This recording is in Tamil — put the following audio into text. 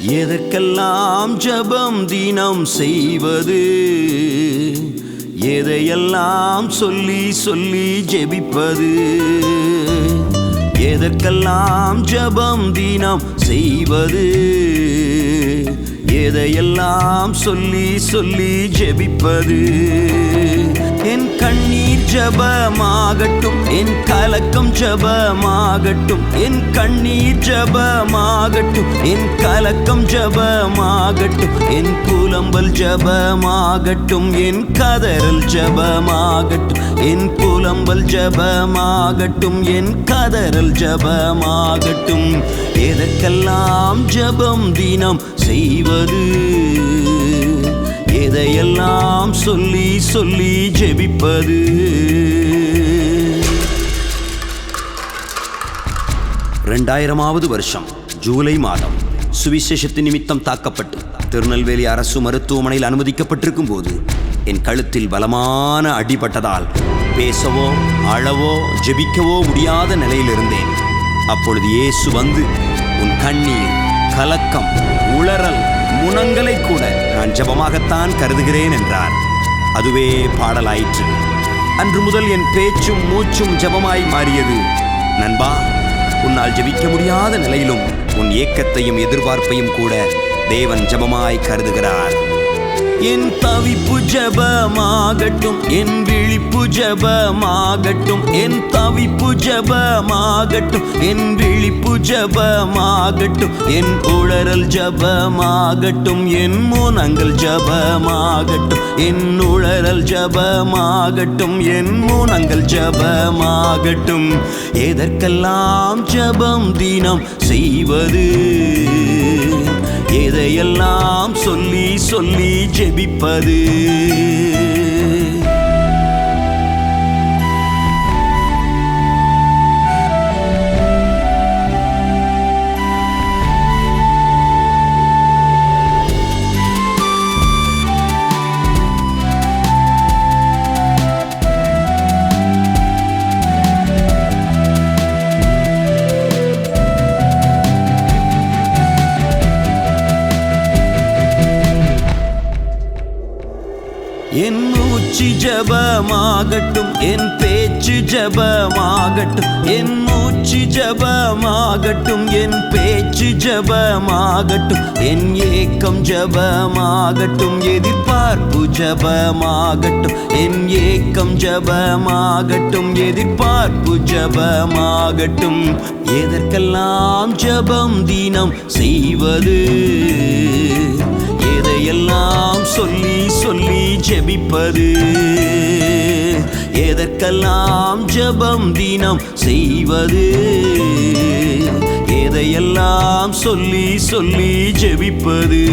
எதற்கெல்லாம் ஜெபம் தினம் செய்வது? எதையெல்லாம் சொல்லி சொல்லி ஜெபிப்பது? எதற்கெல்லாம் ஜெபம் தினம் செய்வது? எதையெல்லாம் சொல்லி சொல்லி ஜெபிப்பது? என் கண்ணீர் ஜபமாகட்டும் என் கலக்கம் ஜபமாகட்டும் என் கண்ணீர் ஜபமாகட்டும் என் கலக்கம் ஜபமாகட்டும் என் புலம்பல் ஜபமாகட்டும் என் கதறல் ஜபமாகட்டும் என் புலம்பல் ஜபமாகட்டும் என் கதறல் ஜபமாகட்டும். எதற்கெல்லாம் ஜபம் தினம் செய்வது? எதையெல்லாம் சொல்லி சொல்லி ஜெபிப்பது. ரெண்டாயிரமாவது வருஷம் ஜூலை மாதம். சுவிசேஷத்தின் நிமித்தம் தாக்கப்பட்டு திருநெல்வேலி அரசு மருத்துவமனையில் அனுமதிக்கப்பட்டிருக்கும் போது என் கழுத்தில் பலமான அடிபட்டதால் பேசவோ அழவோ ஜெபிக்கவோ முடியாத நிலையில் இருந்தேன். அப்பொழுது இயேசு வந்து உன் கண்ணீர் கலக்கம் உளறல் நான் ஜெபமாகத்தான் கருதுகிறேன் என்றார். அதுவே பாடலாயிற்று. அன்று முதல் என் பேச்சும் மூச்சும் ஜெபமாய் மாறியது. நண்பா உன்னால் ஜெபிக்க முடியாத நிலையிலும் உன் ஏக்கத்தையும் எதிர்பார்ப்பையும் கூட தேவன் ஜெபமாய் கருதுகிறார். என் தவிப்பு ஜபமாகட்டும் என் விழிப்பு ஜபமாகட்டும் என் தவிப்பு ஜபமாகட்டும் என் விழிப்பு ஜபமாகட்டும் என் உளறல் ஜபமாகட்டும் என் மூனங்கள் ஜபமாகட்டும் என் உளறல் ஜபமாகட்டும் என் மூனங்கள் ஜபமாகட்டும். எதற்கெல்லாம் ஜபம் தினம் செய்வது? எதையெல்லாம் சொல்லி சொல்லி ஜெபிப்பது. என் மூச்சு ஜபமாகட்டும் என் பேச்சு ஜபமாகட்டும் என் மூச்சு ஜபமாகட்டும் என் பேச்சு ஜபமாகட்டும் என் ஏக்கம் ஜபமாகட்டும் எதிர்பார்ப்பு ஜபமாகட்டும் என் ஏக்கம் ஜபமாகட்டும் எதிர்பார்ப்பு ஜபமாகட்டும். எதற்கெல்லாம் ஜபம் தினம் செய்வது? எதையெல்லாம் சொல்லி சொல்லி ஜெபிப்பது. எதற்கெல்லாம் ஜெபம் தினம் செய்வது? எதையெல்லாம் சொல்லி சொல்லி ஜெபிப்பது?